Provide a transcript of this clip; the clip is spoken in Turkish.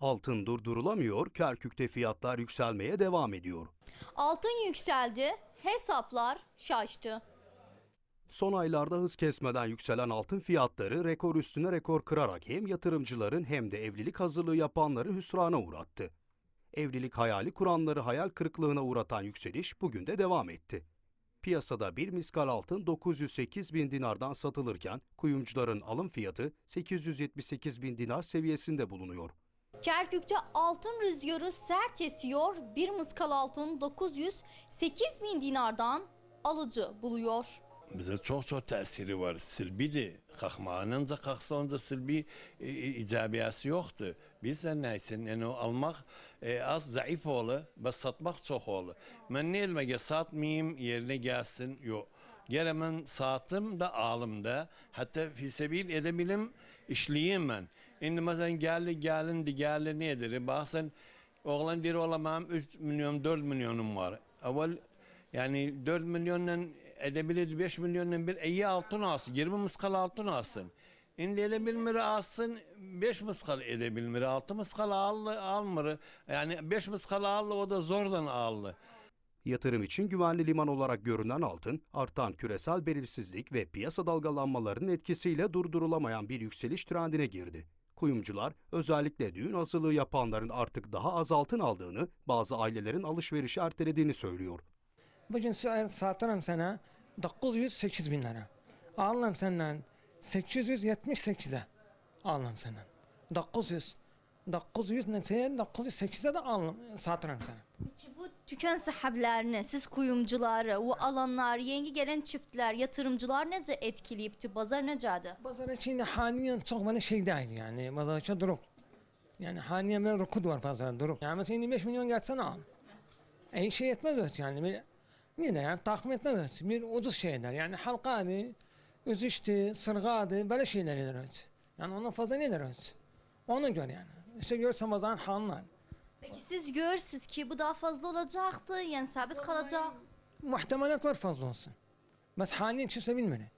Altın durdurulamıyor, Kerkük'te fiyatlar yükselmeye devam ediyor. Altın yükseldi, hesaplar şaştı. Son aylarda hız kesmeden yükselen altın fiyatları rekor üstüne rekor kırarak hem yatırımcıların hem de evlilik hazırlığı yapanları hüsrana uğrattı. Evlilik hayali kuranları hayal kırıklığına uğratan yükseliş bugün de devam etti. Piyasada bir miskal altın 908 bin dinardan satılırken kuyumcuların alım fiyatı 878 bin dinar seviyesinde bulunuyor. Kerkük'te altın rüzgarı sert esiyor. Bir mıskal altın 908 bin dinardan alıcı buluyor. bize çok çok tesiri var. Silbiydi. Kalkmağınınca kalksa onca silbi e, e, icabiyası yoktu. Biz de neyse yani almak e, az zayıf oğlu, bas satmak çok oğlu. Ben ne elmege satmayayım yerine gelsin yok. Gene ben saatım da alımda. Hatta fisebil edebilim işleyeyim ben. Şimdi mesela geldi gelindi geldi nedir? Baksan oğlan diri olamam 3 milyon 4 milyonum var. Evvel yani 4 milyonla edebilir 5 milyonla bir iyi altın alsın. 20 mıskal altın alsın. Şimdi edebilmir alsın 5 mıskal edebilmir 6 mıskal allı almır. Yani 5 mıskal allı o da zordan aldı. Yatırım için güvenli liman olarak görünen altın, artan küresel belirsizlik ve piyasa dalgalanmalarının etkisiyle durdurulamayan bir yükseliş trendine girdi. Kuyumcular, özellikle düğün hazırlığı yapanların artık daha az altın aldığını, bazı ailelerin alışverişi ertelediğini söylüyor. Bugün sa- satırım sana 908 bin lira. Alırım senden 878'e. Alırım senden. 900. 900 neçeye 908'e de alırım satırım sana. Bu tüken sahiplerini, siz kuyumcuları, o alanlar, yeni gelen çiftler, yatırımcılar nece etkileyipti? Bazar necədi? Pazar için haliyen çok böyle şey değil yani. Pazar için duruk. Yani haliyen böyle rukud var pazar duruk. Yani mesela 25 milyon geçsen al. İyi şey etmez öt yani. Bir, ne de yani takdim etmez öt. Bir ucuz şeyler yani halkadı, üzüştü, sırgadı böyle şeyler eder öt. Yani ondan fazla ne eder öt. Ona göre yani. İşte görsen pazarın halına. Peki siz görürsünüz ki bu daha fazla olacaktı, yani sabit kalacak. Muhtemelat var fazla olsun. Bes haliyen kimse bilmedi.